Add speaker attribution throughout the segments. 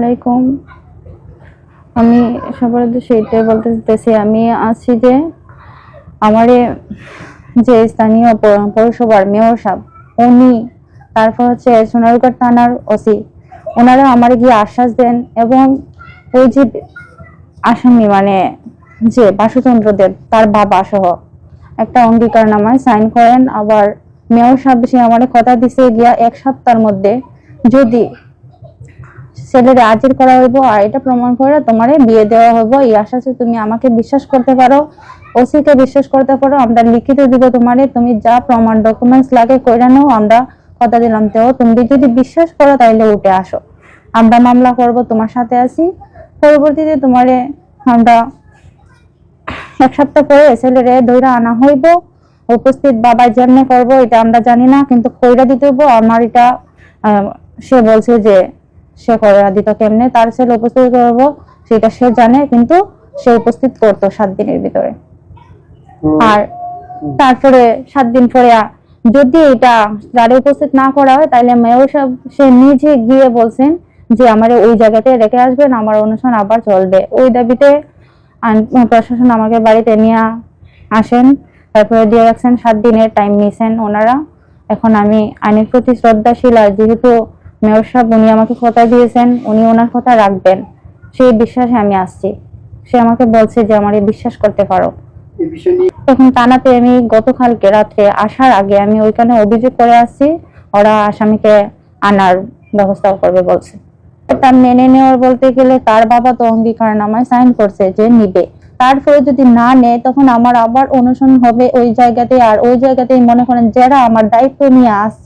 Speaker 1: আলাইকুম। আমি সবার উদ্দেশ্যে এটাই বলতে চাইতেছি আমি আছি যে আমারে যে স্থানীয় পৌরসভার মেয়র সাহেব, উনি, তারপর হচ্ছে সোনারুঘাট থানার ওসি, ওনারা আমার গিয়ে আশ্বাস দেন এবং ওই যে আসামি মানে যে বাসুচন্দ্র দেব, তার বাবা সহ একটা অঙ্গীকার নামায় সাইন করেন। আবার মেয়র সাহেব সে আমার কথা দিছে গিয়া এক সপ্তাহের মধ্যে যদি ছেলেরে হাজির করা হইব, আর এটা প্রমাণ করে তোমারে বিয়ে দেওয়া হইব। এই আশাতে তুমি আমাকে বিশ্বাস করতে পারো, ওসিকে বিশ্বাস করতে পারো। আমরা লিখিত দিব তোমারে, তুমি যা প্রমাণ ডকুমেন্টস লাগে কইরা নাও, আমরা কথা দিলাম। তো তুমি যদি বিশ্বাস করো, তাইলে উঠে আসো। আমরা মামলা করব, তোমার সাথে আছি। পরবর্তীতে তোমারে আমরা এক সপ্তাহ পরে ছেলেরে দইরা আনা হইব। উপস্থিত বাবার জন্য করব, এটা আমরা জানি না, কিন্তু কইরা দিতে হইব। আমার এটা সে বলছে যে সে কইরা দিত কেমনে? তার ছেলে উপস্থিত করব সেটা সে জানে কিন্তু সে উপস্থিত করতো সাত দিনের ভিতরে। আর তারপরে সাত দিন পরে যদি এটা যারা উপস্থিত না করা হয় তাহলে মেয়র সাহেব সে নিজে গিয়ে বলছেন যে আমার ওই জায়গাতে রেখে আসবেন আমার অনুষ্ঠান আবার চলবে। ওই দাবিতে প্রশাসন আমাকে বাড়িতে নিয়ে আসেন। তারপরে দিয়ে রাখছেন সাত দিনের টাইম নিয়েছেন ওনারা। এখন আমি আইনের প্রতি শ্রদ্ধাশীল আর যেহেতু মেয়র সাহেব উনি আমাকে কথা দিয়েছেন উনি ওনার কথা রাখবেন। সেই বিশ্বাসে আমি আসছি। সে আমাকে বলছে যে আমার বিশ্বাস করতে পারো। তখন টানাতে আমি গতকালকে রাত্রে আসার আগে আমি ওইখানে অভিযোগ করে আসছি ওরা আসামিকে আনার ব্যবস্থা করবে বলছে। এটা মেনে নেওয়ার বলতে গেলে তার বাবা তো অঙ্গীকার নামায় সাইন করছে যে নিবে। তারপরে যদি না নেয় তখন আমার আবার অনুসরণ হবে ওই জায়গাতে আর ওই জায়গাতেই মনে করেন যারা আমার দায়িত্ব নিয়ে আস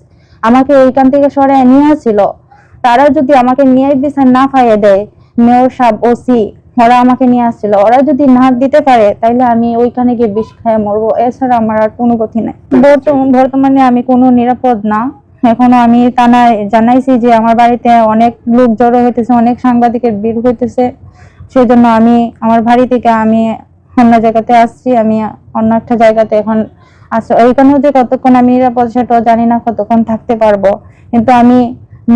Speaker 1: আমাকে এইখান থেকে সরে নিয়ে আসছিল। তারা যদি আমাকে ন্যায় বিচার না পাইয়ে দেয়, মেয়র সাহেব, ওসি, ওরা আমাকে নিয়ে আসছিল। ওরা যদি না দিতে পারে, তাইলে আমি ওইখানে গিয়ে বিষ খায় মরবো। এছাড়া আমার আর কোনো গতি নাই। বর্তমানে আমি কোনো নিরাপদ না। এখনও আমি থানায় জানাইছি যে আমার বাড়িতে অনেক লোক জড়ো হইতেছে, অনেক সাংবাদিকের ভিড় হইতেছে। সেই জন্য আমি আমার বাড়ি থেকে আমি অন্য জায়গাতে আসছি। আমি অন্য একটা জায়গাতে এখন আচ্ছা ওইখানেও যে কতক্ষণ আমি নিরাপদ সেটাও জানি না কতক্ষণ থাকতে পারব। কিন্তু আমি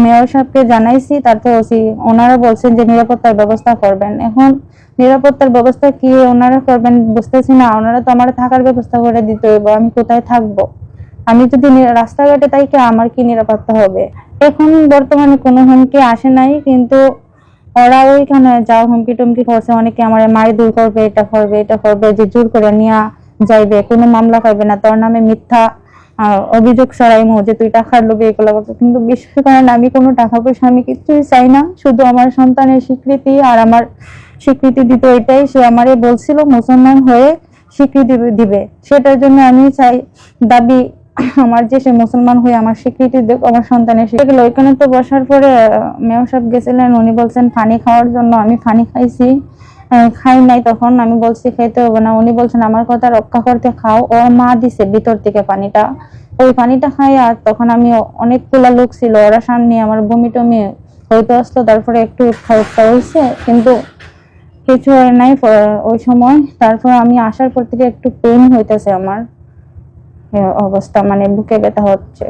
Speaker 1: মেয়র সাহেবকে জানাইছি তারপর ওসি, ওনারা বলছেন যে নিরাপত্তার ব্যবস্থা করবেন। এখন নিরাপত্তার ব্যবস্থা কি ওনারা করবেন বুঝতেছি না, ওনারা তো আমার থাকার ব্যবস্থা করে দিতে হইব, আমি কোথায় থাকব? আমি যদি রাস্তাঘাটে তাই কি আমার কি নিরাপত্তা হবে? এখন বর্তমানে কোনো হুমকি আসে নাই, কিন্তু ওরা ওইখানে যা হুমকি টুমকি করছে, অনেকে আমার মারি দূর করবে, এটা করবে এটা করবে, যে জোর করে নিয়ে যাইবে, কোনো মামলা করবে না। তোর নামে মিথ্যা অভিযোগ সরাইমো যে তুই টাকার লোভে এগুলো করছ কিন্তু বিশেষ করেন আমি কোনো টাকা পয়সা আমি কিছুই চাই না। শুধু আমার সন্তানের স্বীকৃতি আর আমার স্বীকৃতি দিতে এটাই সে আমারে বলছিল, মুসলমান হয়ে স্বীকৃতি দিবে। সেটার জন্য আমি চাই, দাবি আমার যে সে মুসলমান হয়ে আমার স্বীকৃতি দেব আমার সন্তানের স্বীকৃতি ওইখানে তো বসার পরে মেয়র সাহেব গেছিলেন, উনি বলছেন, ফানি খাওয়ার জন্য আমি ফানি খাইছি। খাই নাই তখন আমি বলছি, খেতে হবে না। উনি বলছেন, আমার কথা রক্ষা করতে খাও। ওর মা দিছে ভিতর থেকে পানিটা। ওই পানিটা খাই আর তখন আমি অনেকগুলা লোক ছিল, ওরা সামনে আমার বমি টমি হইতে আসতো তারপরে একটু উৎসাহ হয়েছে কিন্তু কিছু হয় নাই ওই সময়। তারপর আমি আসার পর থেকে একটু পেন হইতেছে আমার। অবস্থা মানে বুকে ব্যথা হচ্ছে।